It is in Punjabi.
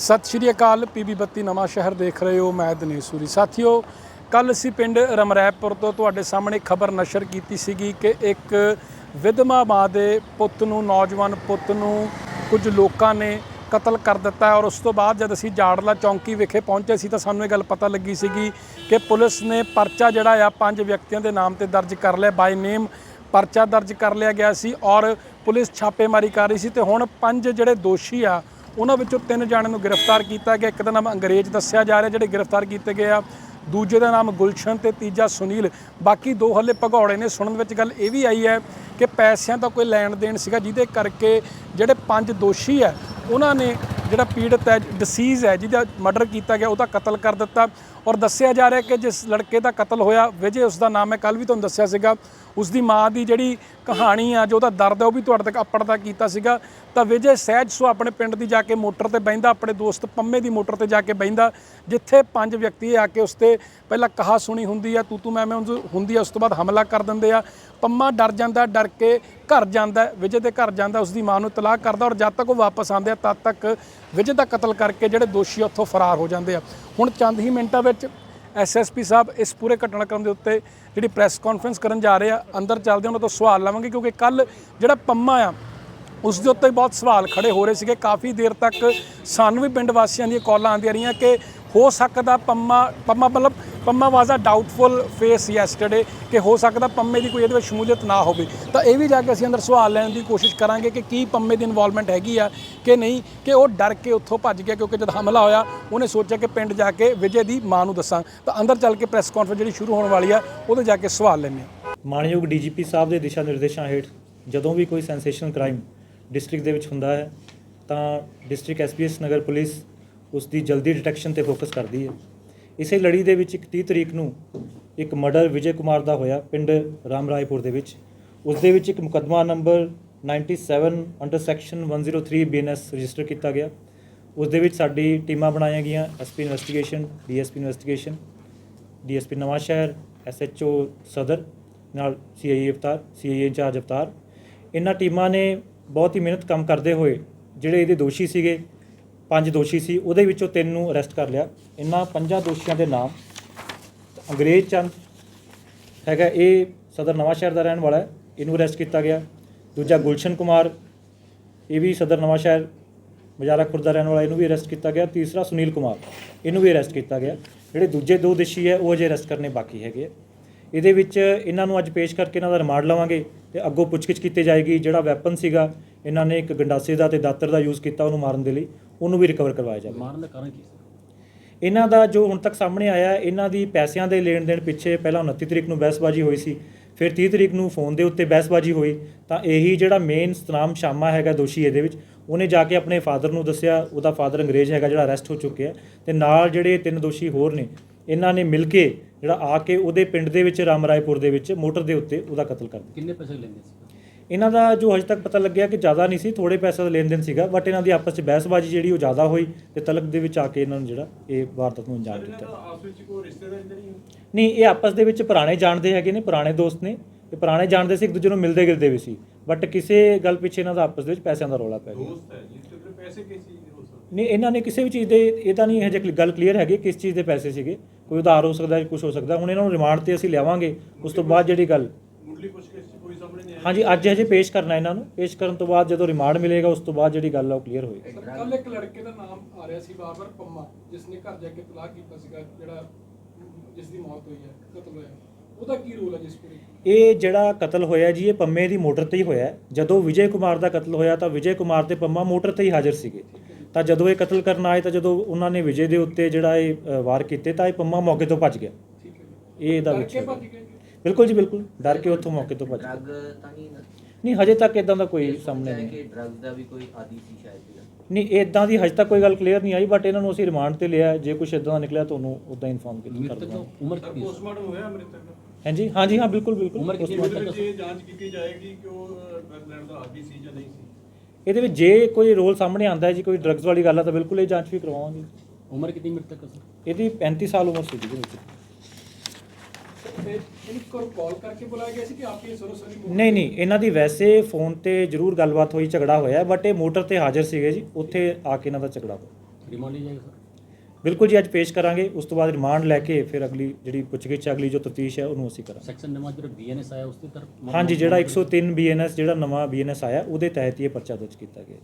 ਸਤਿ ਸ਼੍ਰੀ ਅਕਾਲ, ਪੀਬੀ ਬੱਤੀ ਨਵਾਂ ਸ਼ਹਿਰ ਦੇਖ ਰਹੇ ਹੋ, ਮੈਂ ਦਿਨੇਸ਼ ਸੂਰੀ। ਸਾਥੀਓ, ਕੱਲ ਅਸੀਂ ਪਿੰਡ ਰਮਰੈਪੁਰ ਤੋਂ ਤੁਹਾਡੇ ਸਾਹਮਣੇ ਖਬਰ ਨਸ਼ਰ ਕੀਤੀ ਸੀਗੀ ਕਿ ਇੱਕ ਵਿਧਵਾ ਮਾਂ ਦੇ ਪੁੱਤ ਨੂੰ, ਨੌਜਵਾਨ ਪੁੱਤ ਨੂੰ ਕੁਝ ਲੋਕਾਂ ਨੇ ਕਤਲ ਕਰ ਦਿੱਤਾ ਔਰ ਉਸ ਤੋਂ ਬਾਅਦ ਜਦ ਅਸੀਂ ਜਾੜਲਾ ਚੌਂਕੀ ਵਿਖੇ ਪਹੁੰਚੇ ਸੀ ਤਾਂ ਸਾਨੂੰ ਇਹ ਗੱਲ ਪਤਾ ਲੱਗੀ ਸੀਗੀ ਕਿ ਪੁਲਿਸ ਨੇ ਪਰਚਾ ਜਿਹੜਾ ਆ ਪੰਜ ਵਿਅਕਤੀਆਂ ਦੇ ਨਾਮ ਤੇ ਦਰਜ ਕਰ ਲਿਆ। ਬਾਈ ਨੇਮ ਪਰਚਾ ਦਰਜ ਕਰ ਲਿਆ ਗਿਆ ਸੀ ਔਰ ਪੁਲਿਸ ਛਾਪੇਮਾਰੀ ਕਰ ਰਹੀ ਸੀ ਤੇ ਹੁਣ ਪੰਜ ਜਿਹੜੇ ਦੋਸ਼ੀ ਆ ਉਹਨਾਂ ਵਿੱਚੋਂ ਤਿੰਨ ਜਾਣਿਆਂ ਨੂੰ ਗ੍ਰਿਫਤਾਰ ਕੀਤਾ ਗਿਆ। ਇੱਕ ਦਾ ਨਾਮ ਅੰਗਰੇਜ਼ ਦੱਸਿਆ ਜਾ ਰਿਹਾ, ਜਿਹੜੇ ਗ੍ਰਿਫਤਾਰ ਕੀਤੇ ਗਏ ਆ। ਦੂਜੇ ਦਾ ਨਾਮ ਗੁਲਸ਼ਨ ਤੇ ਤੀਜਾ ਸੁਨੀਲ। ਬਾਕੀ ਦੋ ਹੱਲੇ ਭਗੌੜੇ ਨੇ। ਸੁਣਨ ਵਿੱਚ ਗੱਲ ਇਹ ਵੀ ਆਈ ਹੈ ਕਿ ਪੈਸਿਆਂ ਦਾ ਕੋਈ ਲੈਣ ਦੇਣ ਸੀਗਾ, ਜਿਹਦੇ ਕਰਕੇ ਜਿਹੜੇ ਪੰਜ ਦੋਸ਼ੀ ਹੈ ਉਹਨਾਂ ਨੇ ਜਿਹੜਾ ਪੀੜਤ ਹੈ ਡਿਸੀਜ਼ ਹੈ, ਜਿਹਦਾ ਮਰਡਰ ਕੀਤਾ ਗਿਆ, ਉਹਦਾ ਕਤਲ ਕਰ ਦਿੱਤਾ। ਔਰ ਦੱਸਿਆ ਜਾ ਰਿਹਾ ਕਿ ਜਿਸ ਲੜਕੇ ਦਾ ਕਤਲ ਹੋਇਆ, ਵਿਜੇ ਉਸ ਦਾ ਨਾਮ ਹੈ ਕੱਲ ਵੀ ਤੁਹਾਨੂੰ ਦੱਸਿਆ ਸੀਗਾ। ਉਸ ਦੀ ਮਾਂ ਦੀ ਜਿਹੜੀ ਕਹਾਣੀ ਆ, ਜੋ ਉਹਦਾ ਦਰਦ ਹੈ ਉਹ ਵੀ ਤੁਹਾਡੇ ਤੱਕ ਅੱਪੜਦਾ ਕੀਤਾ ਸੀਗਾ। ਤਾਂ ਵਿਜੇ ਸਹਿਜ ਸੋ ਆਪਣੇ ਪਿੰਡ ਦੀ ਜਾ ਕੇ ਮੋਟਰ ਤੇ ਬੈਂਦਾ ਆਪਣੇ ਦੋਸਤ ਪੰਮੇ ਦੀ ਮੋਟਰ ਤੇ ਜਾ ਕੇ ਬੈਂਦਾ ਜਿੱਥੇ ਪੰਜ ਵਿਅਕਤੀ ਆ ਕੇ ਉਸ ਤੇ ਪਹਿਲਾਂ ਕਹਾ ਸੁਣੀ ਹੁੰਦੀ ਆ ਤੂੰ ਤੂੰ ਮੈਂ ਮੈਂ ਹੁੰਦੀ- ਹੁੰਦੀ ਆ, ਉਸ ਤੋਂ ਬਾਅਦ ਹਮਲਾ ਕਰ ਦਿੰਦੇ ਆ। ਪੰਮਾ ਡਰ ਜਾਂਦਾ, ਡਰ ਕੇ ਘਰ ਜਾਂਦਾ, ਵਿਜੇ ਦੇ ਘਰ ਜਾਂਦਾ ਉਸ ਦੀ ਮਾਂ ਨੂੰ ਤਲਾਕ ਕਰਦਾ ਔਰ ਜਦ ਤੱਕ ਉਹ ਵਾਪਸ ਆਉਂਦੇ ਆ, ਤਦ ਤੱਕ ਵਿਜੇ ਦਾ ਕਤਲ ਕਰਕੇ ਜਿਹੜੇ ਦੋਸ਼ੀ ਆ, ਉੱਥੋਂ ਫਰਾਰ ਹੋ ਜਾਂਦੇ ਆ। ਹੁਣ ਚੰਦ ਹੀ ਮਿੰਟਾਂ ਵਿੱਚ ਐਸਐਸਪੀ ਸਾਹਿਬ ਇਸ ਪੂਰੇ ਘਟਨਾਕ੍ਰਮ ਦੇ ਉੱਤੇ ਜਿਹੜੀ ਪ੍ਰੈਸ ਕਾਨਫਰੰਸ ਕਰਨ ਜਾ ਰਹੇ ਆ, ਅੰਦਰ ਚੱਲਦੇ ਉਹਨਾਂ ਤੋਂ ਸਵਾਲ ਲਵਾਂਗੇ ਕਿਉਂਕਿ ਕੱਲ ਜਿਹੜਾ ਪੰਮਾ ਆ, ਉਸ ਦੇ ਉੱਤੇ ਬਹੁਤ ਸਵਾਲ ਖੜੇ ਹੋ ਰਹੇ ਸੀਗੇ। ਕਾਫੀ ਦੇਰ ਤੱਕ ਸਾਨੂੰ ਵੀ ਪਿੰਡ ਵਾਸੀਆਂ ਦੀਆਂ ਕਾਲਾਂ ਆਉਂਦੀਆਂ ਰਹੀਆਂ ਕਿ ਹੋ ਸਕਦਾ ਪੰਮਾ ਪੰਮਾ ਮਤਲਬ Pamma was a doubtful face yesterday ਕਿ ਹੋ ਸਕਦਾ ਪੰਮੇ ਦੀ ਕੋਈ ਇਹਦੇ ਵਿੱਚ ਸ਼ਮੂਲੀਅਤ ਨਾ ਹੋਵੇ। ਤਾਂ ਇਹ ਵੀ ਜਾ ਕੇ ਅਸੀਂ ਅੰਦਰ ਸਵਾਲ ਲੈਣ ਦੀ ਕੋਸ਼ਿਸ਼ ਕਰਾਂਗੇ ਕਿ ਕੀ ਪੰਮੇ ਦੀ ਇਨਵੋਲਵਮੈਂਟ ਹੈਗੀ ਆ ਕਿ ਨਹੀਂ, ਕਿ ਉਹ ਡਰ ਕੇ ਉੱਥੋਂ ਭੱਜ ਗਿਆ ਕਿਉਂਕਿ ਜਦ ਹਮਲਾ ਹੋਇਆ, ਉਹਨੇ ਸੋਚਿਆ ਕਿ ਪਿੰਡ ਜਾ ਕੇ ਵਿਜੇ ਦੀ ਮਾਂ ਨੂੰ ਦੱਸਾਂ। ਤਾਂ ਅੰਦਰ ਚੱਲ ਕੇ ਪ੍ਰੈਸ ਕਾਨਫਰੰਸ ਜਿਹੜੀ ਸ਼ੁਰੂ ਹੋਣ ਵਾਲੀ ਆ, ਉਹਦੇ ਜਾ ਕੇ ਸਵਾਲ ਲੈਣੇ ਮਾਨਯੋਗ ਡੀਜੀਪੀ ਸਾਹਿਬ ਦੇ ਦਿਸ਼ਾ ਨਿਰਦੇਸ਼ਾਂ ਹੇਠ ਜਦੋਂ ਵੀ ਕੋਈ ਸੈਂਸੇਸ਼ਨਲ ਕ੍ਰਾਈਮ ਡਿਸਟ੍ਰਿਕਟ ਦੇ ਵਿੱਚ ਹੁੰਦਾ ਹੈ, ਤਾਂ ਡਿਸਟ੍ਰਿਕਟ ਐਸਪੀਐਸ ਨਗਰ ਪੁਲਿਸ ਉਸ ਦੀ ਜਲਦੀ ਡਿਟੈਕਸ਼ਨ ਤੇ ਫੋਕਸ ਕਰਦੀ ਹੈ। ਇਸੇ ਲੜੀ ਦੇ ਵਿੱਚ ਇੱਕ 30 ਤਰੀਕ ਨੂੰ ਇੱਕ ਮਰਡਰ ਵਿਜੇ ਕੁਮਾਰ ਦਾ ਹੋਇਆ ਪਿੰਡ ਰਾਮ ਰਾਏਪੁਰ ਦੇ ਵਿੱਚ। ਉਸ ਦੇ ਵਿੱਚ ਇੱਕ ਮੁਕੱਦਮਾ number 97 under section 103 BNS register ਕੀਤਾ ਗਿਆ। ਉਸ ਦੇ ਵਿੱਚ ਸਾਡੀ ਟੀਮਾਂ ਬਣਾਈਆਂ ਗਈਆਂ SP investigation DSP investigation DSP Nawanshahr SHO Sadar, ਨਾਲ CIA Avtar CIA incharge Avtar. ਇਹਨਾਂ ਟੀਮਾਂ ਨੇ ਬਹੁਤ ਹੀ ਮਿਹਨਤ ਕੰਮ ਕਰਦੇ ਹੋਏ ਜਿਹੜੇ ਇਹਦੇ ਦੋਸ਼ੀ ਸੀਗੇ ਪੰਜ ਦੋਸ਼ੀ ਸੀ, ਉਹਦੇ ਵਿੱਚੋਂ ਤਿੰਨ ਨੂੰ ਅਰੈਸਟ ਕਰ ਲਿਆ। ਇਹਨਾਂ ਪੰਜਾਂ ਦੋਸ਼ੀਆਂ ਦੇ ਨਾਮ ਅੰਗਰੇਜ਼ ਚੰਦ ਹੈਗਾ, ਇਹ ਸਦਰ ਨਵਾਂਸ਼ਹਿਰ ਦਾ ਰਹਿਣ ਵਾਲਾ ਹੈ, ਇਹਨੂੰ ਅਰੈਸਟ ਕੀਤਾ ਗਿਆ। ਦੂਜਾ ਗੁਲਸ਼ਨ ਕੁਮਾਰ, ਇਹ ਵੀ ਸਦਰ ਨਵਾਂਸ਼ਹਿਰ ਮਜਾਰਾ ਖੁਰਦ ਦਾ ਰਹਿਣ ਵਾਲਾ, ਇਹਨੂੰ ਵੀ ਅਰੈਸਟ ਕੀਤਾ ਗਿਆ। ਤੀਸਰਾ ਸੁਨੀਲ ਕੁਮਾਰ, ਇਹਨੂੰ ਵੀ ਅਰੈਸਟ ਕੀਤਾ ਗਿਆ। ਜਿਹੜੇ ਦੂਜੇ ਦੋ ਦੋਸ਼ੀ ਹੈ, ਉਹ ਅਜੇ ਅਰੈਸਟ ਕਰਨੇ ਬਾਕੀ ਹੈਗੇ ਆ। ਇਹਦੇ ਵਿੱਚ ਇਹਨਾਂ ਨੂੰ ਅੱਜ ਪੇਸ਼ ਕਰਕੇ ਇਹਨਾਂ ਦਾ ਰਿਮਾਂਡ ਲਵਾਂਗੇ ਤੇ ਅੱਗੋਂ ਪੁੱਛਗਿੱਛ ਕੀਤੀ ਜਾਏਗੀ ਜਿਹੜਾ ਵੈਪਨ ਸੀਗਾ ਇਹਨਾਂ ਨੇ ਇੱਕ ਗੰਡਾਸੇ ਦਾ ਤੇ ਦਾਤਰ ਦਾ ਯੂਜ਼ ਕੀਤਾ ਉਹਨੂੰ ਮਾਰਨ ਦੇ ਲਈ। ਉਹਨੂੰ ਵੀ ਰਿਕਵਰ ਕਰਵਾਇਆ ਜਾਵੇ। ਮਾਰਨ ਦਾ ਕਾਰਨ ਕੀ ਸੀ? ਇਹਨਾਂ ਦਾ ਜੋ ਹੁਣ ਤੱਕ ਸਾਹਮਣੇ ਆਇਆ ਇਹਨਾਂ ਦੀ ਪੈਸਿਆਂ ਦੇ ਲੈਣ ਦੇਣ ਪਿੱਛੇ ਪਹਿਲਾਂ 29 ਤਰੀਕ ਨੂੰ ਬਹਿਸਬਾਜ਼ੀ ਹੋਈ ਸੀ ਫਿਰ 30 ਤਰੀਕ ਨੂੰ ਫੋਨ ਦੇ ਉੱਤੇ ਬਹਿਸਬਾਜ਼ੀ ਹੋਈ ਤਾਂ ਇਹੀ ਜਿਹੜਾ ਮੇਨ ਸਤਨਾਮ ਸ਼ਾਮਾ ਹੈਗਾ ਦੋਸ਼ੀ ਇਹਦੇ ਵਿੱਚ ਉਹਨੇ ਜਾ ਕੇ ਆਪਣੇ ਫਾਦਰ ਨੂੰ ਦੱਸਿਆ ਉਹਦਾ ਫਾਦਰ ਅੰਗਰੇਜ਼ ਹੈਗਾ ਜਿਹੜਾ ਅਰੈਸਟ ਹੋ ਚੁੱਕਿਆ ਤੇ ਨਾਲ ਜਿਹੜੇ ਤਿੰਨ ਦੋਸ਼ੀ ਹੋਰ ਨੇ ਇਹਨਾਂ ਨੇ ਮਿਲ ਕੇ ਜਿਹੜਾ ਆ ਕੇ ਉਹਦੇ ਪਿੰਡ ਦੇ ਵਿੱਚ ਰਾਮਰਾਏਪੁਰ ਦੇ ਵਿੱਚ ਮੋਟਰ ਦੇ ਉੱਤੇ ਉਹਦਾ ਕਤਲ ਕਰ ਦਿੱਤਾ। ਕਿੰਨੇ ਪੈਸੇ ਲੈਂਦੇ ਸੀ? ਇਹਨਾਂ ਦਾ ਜੋ ਹਜੇ ਤੱਕ ਪਤਾ ਲੱਗਿਆ ਕਿ ਜ਼ਿਆਦਾ ਨਹੀਂ ਸੀ ਥੋੜੇ ਪੈਸੇ ਦਾ ਲੈਣ ਦੇਣ ਸੀਗਾ ਬਟ ਇਹਨਾਂ ਦੀ ਆਪਸ ਵਿੱਚ ਬਹਿਸਬਾਜ਼ੀ ਜਿਹੜੀ ਉਹ ਜ਼ਿਆਦਾ ਹੋਈ ਤੇ ਤਲਕ ਦੇ ਵਿੱਚ ਆ ਕੇ ਇਹਨਾਂ ਨੂੰ ਜਿਹੜਾ ਇਹ ਵਾਰਦਾਤ ਨੂੰ ਅੰਜਾਮ ਦਿੱਤਾ। ਆਪਸ ਵਿੱਚ ਕੋਈ ਰਿਸ਼ਤੇਦਾਰ ਨਹੀਂ ਨਹੀਂ ਇਹ ਆਪਸ ਦੇ ਵਿੱਚ ਪੁਰਾਣੇ ਜਾਣਦੇ ਹੈਗੇ ਨੇ ਪੁਰਾਣੇ ਦੋਸਤ ਨੇ ਇਹ ਪੁਰਾਣੇ ਜਾਣਦੇ ਸੀ ਇੱਕ ਦੂਜੇ ਨੂੰ ਮਿਲਦੇ ਗਿਲਦੇ ਵੀ ਸੀ ਬਟ ਕਿਸੇ ਗੱਲ ਪਿੱਛੇ ਇਹਨਾਂ ਦਾ ਆਪਸ ਦੇ ਵਿੱਚ ਪੈਸਿਆਂ ਦਾ ਰੌਲਾ ਪੈ ਗਿਆ। ਦੋਸਤ ਹੈ ਜਿਸ ਤੇ ਫਿਰ ਪੈਸੇ ਕਿਸ ਚੀਜ਼ ਦੇ ਹੋ ਸਕਦੇ? ਨਹੀਂ ਇਹਨਾਂ ਨੇ ਕਿਸੇ ਵੀ ਚੀਜ਼ ਦੇ ਇਹ ਤਾਂ ਨਹੀਂ ਹਜੇ ਗੱਲ ਕਲੀਅਰ ਹੈਗੀ ਕਿਸ ਚੀਜ਼ ਦੇ ਪੈਸੇ ਸੀਗੇ ਕੋਈ ਉਧਾਰ ਹੋ ਸਕਦਾ ਕੁਝ ਹੋ ਸਕਦਾ ਹੁਣ ਇਹਨਾਂ ਨੂੰ ਰਿਮਾਂਡ ਤੇ ਅਸੀਂ ਲਿਆਵਾਂਗੇ ਉਸ ਤੋਂ ਬਾਅਦ ਜਿਹੜੀ ਗੱਲ ਮੁੱਢਲੀ ਪੁੱਛਗਿੱਛ ਹਾਂਜੀ ਅੱਜ ਹਜੇ ਪੇਸ਼ ਕਰਨਾ ਇਹਨਾਂ ਨੂੰ। ਪੇਸ਼ ਕਰਨ ਤੋਂ ਬਾਅਦ ਜਦੋਂ ਰਿਮਾਂਡ ਮਿਲੇਗਾ ਉਸ ਤੋਂ ਬਾਅਦ ਜਿਹੜੀ ਗੱਲ ਆ ਉਹ ਕਲੀਅਰ ਹੋਏਗੀ। ਕੱਲ ਇੱਕ ਲੜਕੇ ਦਾ ਨਾਮ ਆ ਰਿਹਾ ਸੀ ਬਾਬਰ ਪੰਮਾ ਜਿਸ ਨੇ ਘਰ ਜਾ ਕੇ ਤਲਾਕ ਕੀਤਾ ਸੀਗਾ ਜਿਹੜਾ ਜਿਸ ਦੀ ਮੌਤ ਹੋਈ ਹੈ ਕਤਲ ਹੋਇਆ। ਉਹਦਾ ਕੀ ਰੋਲ ਹੈ ਜਿਸ ਪੂਰੀ? ਇਹ ਜਿਹੜਾ ਕਤਲ ਹੋਇਆ ਜੀ ਇਹ ਪੰਮੇ ਦੀ ਮੋਟਰ ਤੇ ਹੀ ਹੋਇਆ। ਜਦੋਂ ਵਿਜੇ ਕੁਮਾਰ ਦਾ ਕਤਲ ਹੋਇਆ ਤਾਂ ਵਿਜੇ ਕੁਮਾਰ ਤੇ ਪੰਮਾ ਮੋਟਰ ਤੇ ਹੀ ਹਾਜ਼ਰ ਸੀਗੇ। ਤਾਂ ਜਦੋਂ ਇਹ ਕਤਲ ਕਰਨ ਆਏ ਤਾਂ ਜਦੋਂ ਉਹਨਾਂ ਨੇ ਵਿਜੇ ਦੇ ਉੱਤੇ ਜਿਹੜਾ ਇਹ ਵਾਰ ਕੀਤੇ ਤਾਂ ਇਹ ਪੰਮਾ ਮੌਕੇ ਤੋਂ ਭੱਜ ਗਿਆ। ਇਹ ਇਹਦਾ ਵਿੱਚ ਬਿਲਕੁਲ ਜੀ ਬਿਲਕੁਲ। ਡਰ ਕੇ ਉੱਥੋਂ ਮੌਕੇ ਤੋਂ ਭੱਜ ਡਰਗ ਤਾਂ ਨਹੀਂ ਨਾ ਨਹੀਂ ਹਜੇ ਤੱਕ ਇਦਾਂ ਦਾ ਕੋਈ ਸਾਹਮਣੇ ਨਹੀਂ। ਕਿ ਡਰਗ ਦਾ ਵੀ ਕੋਈ ਆਦੀ ਸੀ ਸ਼ਾਇਦ। ਨਹੀਂ ਇਦਾਂ ਦੀ ਹਜੇ ਤੱਕ ਕੋਈ ਗੱਲ ਕਲੀਅਰ ਨਹੀਂ ਆਈ ਬਟ ਇਹਨਾਂ ਨੂੰ ਅਸੀਂ ਰਿਮਾਂਡ ਤੇ ਲਿਆ ਜੇ ਕੁਝ ਇਦਾਂ ਦਾ ਨਿਕਲਿਆ ਤੁਹਾਨੂੰ ਉਦਾਂ ਇਨਫੋਰਮ ਕਰ ਮ੍ਰਿਤਕ ਦਵਾਂਗੇ ਉਮਰ ਕਿੰਨੀ ਪੋਸਟਮਾਰਟਮ ਹੋਇਆ ਅੰਮ੍ਰਿਤਸਰ ਦਾ ਹਾਂਜੀ ਹਾਂਜੀ ਹਾਂ ਬਿਲਕੁਲ ਬਿਲਕੁਲ। ਉਮਰ ਕਿੰਨੀ ਇਹ ਜਾਂਚ ਕੀਤੀ ਜਾਏਗੀ ਕਿ ਉਹ ਡਰਗ ਲੈਣ ਦਾ ਆਦੀ ਸੀ ਜਾਂ ਨਹੀਂ ਸੀ? ਇਹਦੇ ਵਿੱਚ ਜੇ ਕੋਈ ਰੋਲ ਸਾਹਮਣੇ ਆਂਦਾ ਹੈ ਜੀ ਕੋਈ ਡਰੱਗਸ ਵਾਲੀ ਗੱਲ ਆ ਤਾਂ ਬਿਲਕੁਲ ਇਹ ਜਾਂਚ ਵੀ ਕਰਵਾਵਾਂਗੇ। ਉਮਰ ਕਿੰਨੀ ਮ੍ਰਿਤਕ ਸੀ ਇਹਦੀ 35 ਸਾਲ ਉਮਰ ਸੀ ਜੀ ਇਹਦੇ ਵਿੱਚ। ਤੇ ਇਹਨੂੰ ਕੋਲ ਕਾਲ ਕਰਕੇ ਬੁਲਾਇਆ ਗਿਆ ਸੀ ਕਿ ਆਪ ਹੀ ਸਰੋ ਸਰੀ ਨਹੀਂ ਨਹੀਂ ਇਹਨਾਂ ਦੀ ਵੈਸੇ ਫੋਨ ਤੇ ਜ਼ਰੂਰ ਗੱਲਬਾਤ ਹੋਈ ਝਗੜਾ ਹੋਇਆ ਬਟ ਇਹ ਮੋਟਰ ਤੇ ਹਾਜ਼ਰ ਸੀਗੇ ਜੀ ਉੱਥੇ ਆ ਕੇ ਇਹਨਾਂ ਦਾ ਝਗੜਾ ਹੋਇਆ। ਰਿਮਾਂਡ ਲਿਆ ਜਾਏਗਾ ਸਰ? ਬਿਲਕੁਲ ਜੀ ਅੱਜ ਪੇਸ਼ ਕਰਾਂਗੇ ਉਸ ਤੋਂ ਬਾਅਦ ਰਿਮਾਂਡ ਲੈ ਕੇ ਫਿਰ ਅਗਲੀ ਜਿਹੜੀ ਪੁੱਛਗਿੱਛ ਅਗਲੀ ਜੋ ਤਫਤੀਸ਼ ਹੈ ਉਹਨੂੰ ਅਸੀਂ ਕਰਾਂਗੇ। ਸੈਕਸ਼ਨ ਨੰਬਰ ਜਿਹੜਾ ਬੀਐਨਐਸ ਆਇਆ ਉਸ ਦੇ ਤਰਫ ਹਾਂਜੀ ਜਿਹੜਾ 103 ਬੀਐਨਐਸ ਜਿਹੜਾ ਨਵਾਂ ਬੀਐਨਐਸ ਆਇਆ ਉਹਦੇ ਤਹਿਤ ਹੀ ਇਹ ਪਰਚਾ ਦਰਜ ਕੀਤਾ ਗਿਆ